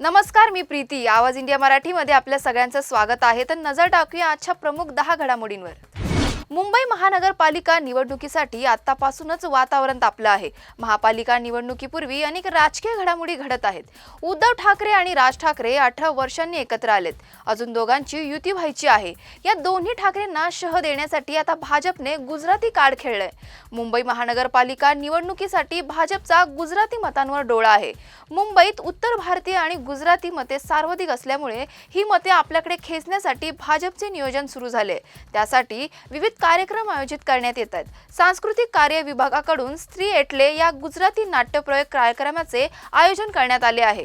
नमस्कार मी प्रीती. आवाज इंडिया मराठीमध्ये आपल्या सगळ्यांचं स्वागत आहे. तर नजर टाकूया आजच्या प्रमुख दहा घडामोडींवर. मुंबई महानगरपालिका निवडणुकीसाठी आतापासूनच वातावरण तापलं आहे. महापालिका निवडणुकीपूर्वी अनेक राजकीय घडामोडी घडत आहेत. उद्धव ठाकरे आणि राज ठाकरे अठरा वर्षांनी एकत्र आलेत. अजून दोघांची युती व्हायची आहे. या दोन्ही ठाकरेंना शह देण्यासाठी आता भाजपने गुजराती कार्ड खेळलंय. मुंबई महानगरपालिका निवडणुकीसाठी भाजपचा गुजराती मतांवर डोळा आहे. मुंबईत उत्तर भारतीय आणि गुजराती मते सार्वधिक असल्यामुळे ही मते आपल्याकडे खेचण्यासाठी भाजपचे नियोजन सुरू झाले. त्यासाठी विविध कार्यक्रम आयोजित करण्यात येत आहेत. सांस्कृतिक कार्य विभागाकडून स्त्री एटले या गुजराती नाट्यप्रयोग कार्यक्रमाचे आयोजन करण्यात आले आहे.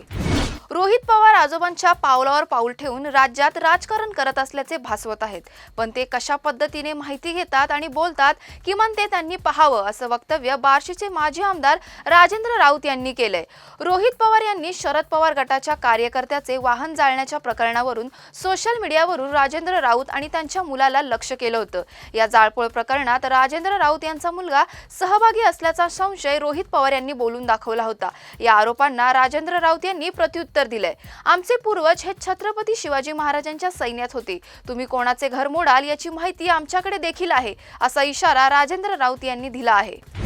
रोहित पवार आजोबांच्या पावलावर पाऊल ठेवून राज्यात राजकारण करत असल्याचे भासवत आहेत. पण ते कशा पद्धतीने माहिती घेतात आणि बोलतात किमान ते त्यांनी पाहावं असं वक्तव्य बार्शीचे माजी आमदार राजेंद्र राऊत यांनी केलंय. रोहित पवार यांनी शरद पवार गटाच्या कार्यकर्त्याचे वाहन जाळण्याच्या प्रकरणावरून सोशल मीडियावरून राजेंद्र राऊत आणि त्यांच्या मुलाला लक्ष केलं होतं. या जाळपोळ प्रकरणात राजेंद्र राऊत यांचा मुलगा सहभागी असल्याचा संशय रोहित पवार यांनी बोलून दाखवला होता. या आरोपांना राजेंद्र राऊत यांनी प्रत्युत्तर उत्तर दिलंय. आमचे पूर्वज हे छत्रपती शिवाजी महाराजांच्या सैन्यात होते. तुम्ही कोणाचे घर मोडाल याची माहिती आमच्याकडे देखील आहे असा इशारा राजेंद्र राऊत यांनी दिला आहे.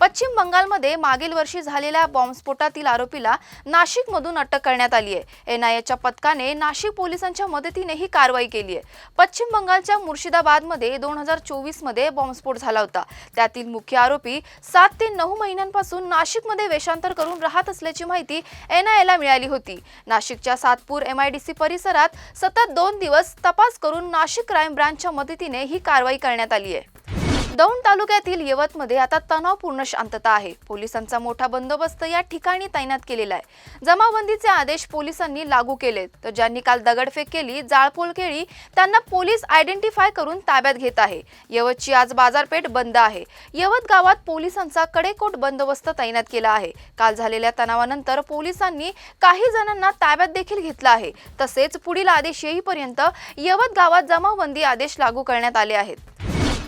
पश्चिम बंगालमध्ये मागील वर्षी झालेल्या बॉम्बस्फोटातील आरोपीला नाशिकमधून अटक करण्यात आली आहे. एनआयएच्या पथकाने नाशिक पोलिसांच्या मदतीने ही कारवाई केली आहे. पश्चिम बंगालच्या मुर्शिदाबादमध्ये दोन हजार चोवीसमध्ये बॉम्बस्फोट झाला होता. त्यातील मुख्य आरोपी सात ते नऊ महिन्यांपासून नाशिकमध्ये वेषांतर करून राहत असल्याची माहिती एनआयएला मिळाली होती. नाशिकच्या सातपूर एमआयडीसी परिसरात सतत दोन दिवस तपास करून नाशिक क्राईम ब्रांचच्या मदतीने ही कारवाई करण्यात आली आहे. दौंड तालुक्यातील यवतमध्ये आता तणावपूर्ण शांतता आहे. पोलिसांचा मोठा बंदोबस्त या ठिकाणी तैनात केलेला आहे. जमावबंदीचे आदेश पोलिसांनी लागू केलेत. तर ज्यांनी काल दगडफेक केली जाळपोळ केली त्यांना पोलीस आयडेंटिफाय करून ताब्यात घेत आहे. यवतची आज बाजारपेठ बंद आहे. यवत गावात पोलिसांचा कडेकोट बंदोबस्त तैनात केला आहे. काल झालेल्या तणावानंतर पोलिसांनी काही जणांना ताब्यात देखील घेतलं आहे. तसेच पुढील आदेश येईपर्यंत यवत गावात जमावबंदी आदेश लागू करण्यात आले आहेत.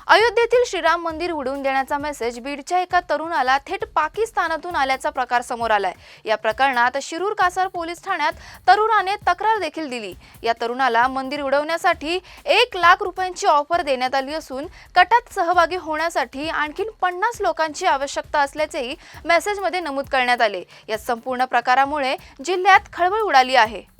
अयोध्येतील श्रीराम मंदिर उडवून देण्याचा मेसेज बीडच्या एका तरुणाला थेट पाकिस्तानातून आल्याचा प्रकार समोर आलाय. या प्रकरणात शिरूर कासार पोलीस ठाण्यात तरुणाने तक्रार देखील दिली. या तरुणाला मंदिर उडवण्यासाठी एक लाख रुपयांची ऑफर देण्यात आली असून कटात सहभागी होण्यासाठी आणखी पन्नास लोकांची आवश्यकता असल्याचेही मेसेजमध्ये नमूद करण्यात आले. या संपूर्ण प्रकारामुळे जिल्ह्यात खळबळ उडाली आहे.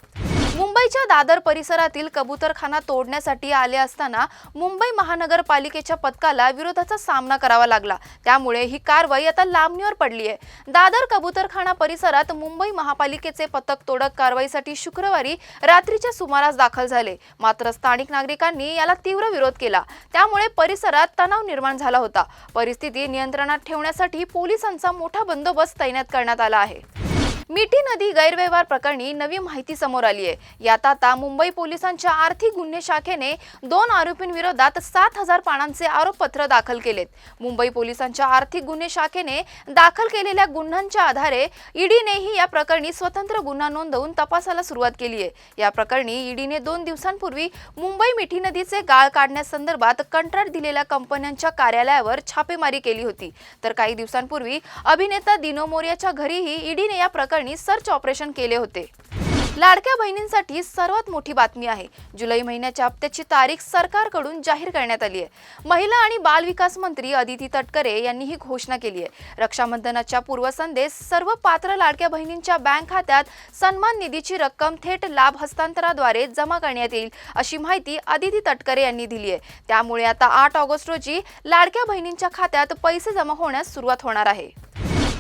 मुंबईच्या दादर परिसरातील कबूतरखाना तोडण्यासाठी आले असताना मुंबई महानगरपालिकेच्या पथकाला विरोधाचा सामना करावा लागला. त्यामुळे ही कारवाई आता लांबणीवर पडली आहे. दादर कबूतरखाना परिसरात मुंबई महापालिकेचे पथक तोडक कारवाईसाठी शुक्रवारी रात्रीच्या सुमारास दाखल झाले. मात्र स्थानिक नागरिकांनी याला तीव्र विरोध केला. त्यामुळे परिसरात तणाव निर्माण झाला होता. परिस्थिती नियंत्रणात ठेवण्यासाठी पोलिसांचा मोठा बंदोबस्त तैनात करण्यात आला आहे. मिठी नदी गैरव्यवहार प्रकरणी नवी माहिती समोर आली आहे. यात आता मुंबई पोलिसांच्या आर्थिक गुन्हे शाखेने दोन आरोपींविरोधात सात हजार पानांचे आरोपपत्र दाखल केलेत. मुंबई पोलिसांच्या आर्थिक गुन्हे शाखेने दाखल केलेल्या गुन्ह्यांच्या आधारे ईडीनेही या प्रकरणी स्वतंत्र गुन्हा नोंदवून तपासाला सुरुवात केली आहे. या प्रकरणी ईडीने दोन दिवसांपूर्वी मुंबई मिठी नदीचे गाळ काढण्यासंदर्भात कंत्राट दिलेल्या कंपन्यांच्या कार्यालयावर छापेमारी केली होती. तर काही दिवसांपूर्वी अभिनेता दिनो मोर्याच्या घरीही ईडीने या प्रकरणी सर्च ऑपरेशन केले होते. लाडक्या बहिणींसाठी सर्वात मोठी बातमी आहे. जुलै महिन्याच्या हप्त्याची तारीख सरकारकडून जाहीर करण्यात आली आहे. महिला आणि बाल विकास मंत्री अदिती तटकरे यांनी ही घोषणा केली आहे. रक्षाबंधनाच्या पूर्वसंध्येस सर्व पात्र लाडक्या बहिणींच्या बँक खात्यात सन्मान निधीची रक्कम थेट लाभ हस्तांतराद्वारे जमा करण्यात येईल अशी माहिती अदिती तटकरे यांनी दिली आहे. त्यामुळे आता आठ ऑगस्ट रोजी लाडक्या बहिणींच्या खात्यात पैसे जमा होण्यास सुरुवात होणार आहे.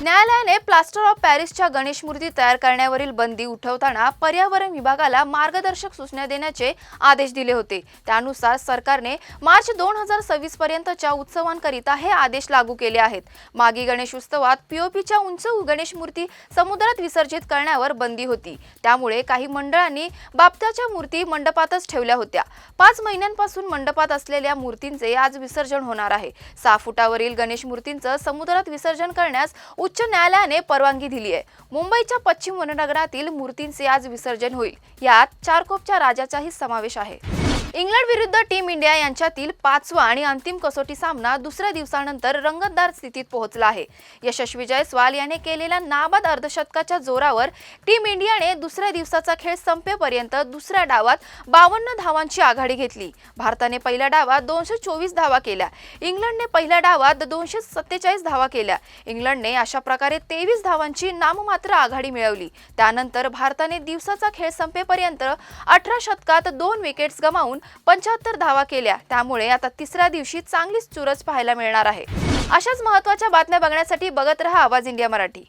न्यायालयाने प्लास्टर ऑफ पॅरिसच्या गणेश मूर्ती तयार करण्यावरील बंदी उठवताना पर्यावरण विभागाला मार्गदर्शक सूचना देण्याचे आदेश दिले होते. त्यानुसार सरकारने मार्च दोन हजार सव्वीस पर्यंतच्या उत्सवांकरिता हे आदेश लागू केले आहेत. मागी गणेश उत्सवात पीओपीच्या उंच गणेश मूर्ती समुद्रात विसर्जित करण्यावर बंदी होती. त्यामुळे काही मंडळांनी बाप्त्याच्या मूर्ती मंडपातच ठेवल्या होत्या. पाच महिन्यांपासून मंडपात असलेल्या मूर्तींचे आज विसर्जन होणार आहे. सहा फुटावरील गणेश मूर्तींचं समुद्रात विसर्जन करण्यास उच्च न्यायालयाने परवानगी दिली आहे. मुंबईच्या पश्चिम वननगरातील मूर्तींचे आज विसर्जन होईल. यात चारकोपच्या राजाचाही समावेश आहे. इंग्लंड विरुद्ध टीम इंडिया यांच्यातील पाचवा आणि अंतिम कसोटी सामना दुसऱ्या दिवसानंतर रंगतदार स्थितीत पोहोचला आहे. यशस्वी जयस्वाल याने केलेल्या नाबाद अर्धशतकाच्या जोरावर टीम इंडियाने दुसऱ्या दिवसाचा खेळ संपेपर्यंत दुसऱ्या डावात बावन्न धावांची आघाडी घेतली. भारताने पहिल्या डावात दोनशे चोवीस धावा केल्या. इंग्लंडने पहिल्या डावात दोनशे सत्तेचाळीस धावा केल्या. इंग्लंडने अशा प्रकारे तेवीस धावांची नाममात्र आघाडी मिळवली. त्यानंतर भारताने दिवसाचा खेळ संपेपर्यंत अठरा शतकात दोन विकेट्स गमावून पंच्याहत्तर धावा केल्या. त्यामुळे आता तिसऱ्या दिवशी चांगलीच चुरस पाहायला मिळणार आहे. अशाच महत्त्वाच्या बातम्या बघण्यासाठी बघत रहा आवाज इंडिया मराठी.